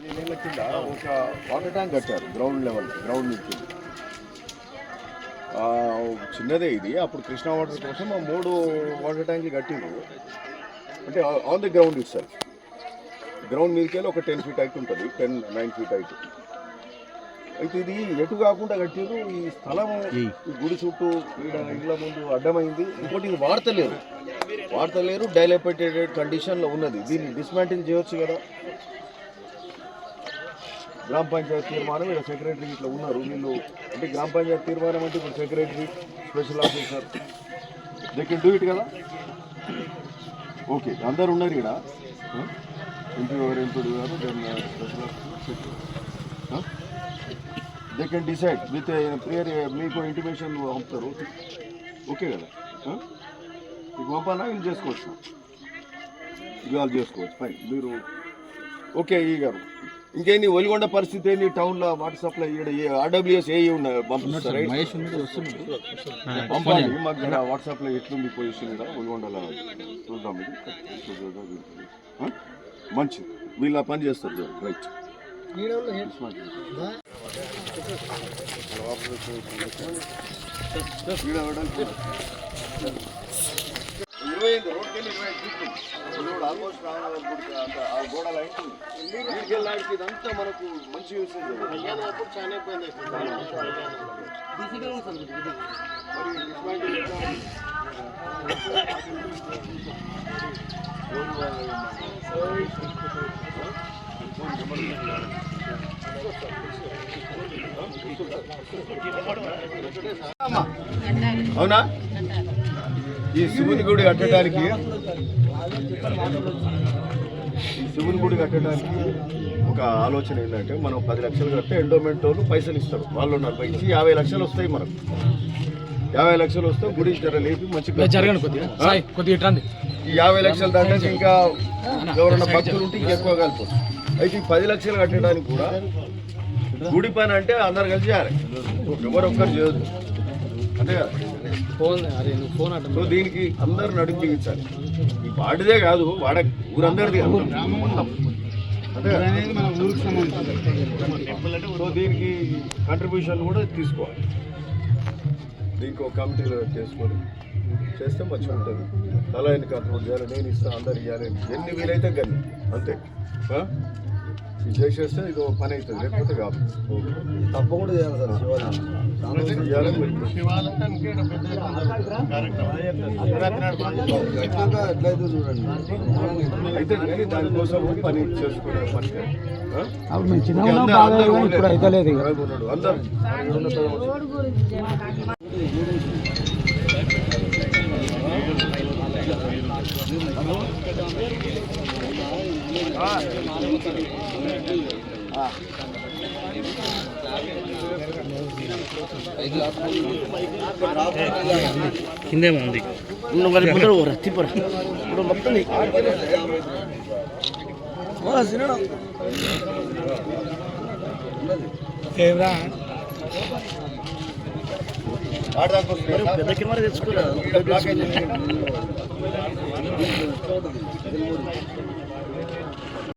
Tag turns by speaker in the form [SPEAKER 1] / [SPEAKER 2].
[SPEAKER 1] కింద ఒక water tank కట్టారు గ్రౌండ్ లెవెల్ గ్రౌండ్ నుంచి. చిన్నదే ఇది. అప్పుడు కృష్ణా వాటర్ కోసం ఆ మూడు వాటర్ ట్యాంకులు కట్టిండ్రు. అంటే on the ground self ground మీదకి ఒక టెన్ ఫీట్ హైట్ ఉంటుంది టెన్ నైన్ ఫీట్ హైట్ అయితే ఇది ఎటు కాకుండా కట్టిరు ఈ స్థలం ఈ గుడి చుట్టూ ఇళ్ళ ముందు అడ్డమైంది. ఇంకోటి ఇది వాడతలేరు. వాడతలేరు డైలపేటెడ్ కండిషన్లో ఉన్నది. దీన్ని డిస్మాంటిల్ చేయొచ్చు కదా. గ్రామ పంచాయతీ తీర్మానం ఇక్కడ సెక్రటరీ ఇట్లా ఉన్నారు. వీళ్ళు అంటే గ్రామ పంచాయతీ తీర్మానం అంటే ఇప్పుడు secretary special officer. They can do it కదా? ఓకే అందరు ఉన్నారు ఇక్కడ. ఎంపీ ఎవరు MP garu special officer they can decide with prior మీకు ఇంటిమేషన్ పంపుతారు. ఓకే కదా? మీకు పంపాలా? ఇది చేసుకోవచ్చు? ఇవాళ చేసుకోవచ్చు. ఫైన్ మీరు ఓకే ఈ గారు. ఇంకేంది ఒలిగొండ పరిస్థితి ఏంది? టౌన్లో వాటర్ సప్లై ఆర్డబ్ల్యూఎస్ ఏ ఉన్నాయి పంపిస్తారా పంపాలి మాకు ఇక్కడ వాట్సాప్లో ఎట్లుంది పొజిషన్ ఇక్కడ ఒలిగొండలో చూద్దాం ఇది? మంచిది. వీళ్ళ పని చేస్తారు రైట్. ఇరవై ఐదు రోడ్కి వెళ్ళి ఇరవై ఐదు ఫీట్లు రోడ్ ఆల్మోస్ట్ రావడం గుడికి అంత ఆ గోడ లైన్ వీడికి వెళ్ళడానికి ఇదంతా మనకు మంచి యూసేజ్
[SPEAKER 2] చాలా ఇబ్బంది
[SPEAKER 1] మరి డిస్మాంటిల్ ఎట్లా? అవునా ఈ శివుని గుడి కట్టడానికి శివుని గుడి కట్టడానికి ఒక ఆలోచన ఏంటంటే మనం పది లక్షలు కడితే ఎండోమెంట్ వాళ్ళు పైసలు ఇస్తారు. వాళ్ళు నలభై ఇచ్చి యాభై లక్షలు వస్తాయి మనకు. యాభై లక్షలు వస్తే గుడి జర లేపి
[SPEAKER 3] జరగండి కొద్దిగా.
[SPEAKER 1] ఈ యాభై లక్షలు దాకా ఇంకా ఎవరైనా భక్తులు ఉంటే ఇంకెక్కువ కలుపుతారు. అయితే ఈ పది లక్షలు కట్టడానికి కూడా గుడి పని అంటే అందరు కలిసి చేయాలి. ఎవరు ఒక్కరు చేయదు అంతే కదా?
[SPEAKER 3] ఫోన్ అరే నువ్వు ఫోన్ అట్ట
[SPEAKER 1] సో దీనికి అందరు నడుపు బిగించాలి వాడిదే కాదు వాడ ఊరందరిది
[SPEAKER 2] మన ఊరికి సంబంధించి
[SPEAKER 1] సో దీనికి కంట్రిబ్యూషన్ కూడా తీసుకోవాలి. దీనికి ఒక కమిటీలో చేసుకొని చేస్తే మంచిగా ఉంటుంది తల ఎన్ని కంట్రోల్ చేయాలి నేను ఇస్తాను అందరు ఇవ్వాలి ఎన్ని వీలైతే కానీ అంతే. చేసేస్తే ఇది ఒక పని అవుతుంది లేకపోతే కాదు.
[SPEAKER 2] తప్పకుండా చేయాలి సార్ ఎట్లయితే చూడండి.
[SPEAKER 1] అయితే కానీ దానికోసం పని చేసుకునే పని?
[SPEAKER 3] అప్పుడు మేము చిన్న ఇప్పుడు. అయితే లేదు.
[SPEAKER 1] అందరూ
[SPEAKER 3] కిందే ఉంది.
[SPEAKER 2] నువ్వు మరి ముందర పోరా తిప్పరా ఇప్పుడు మొత్తం నీ- పెద్ద కెమెరా తెచ్చుకోరా.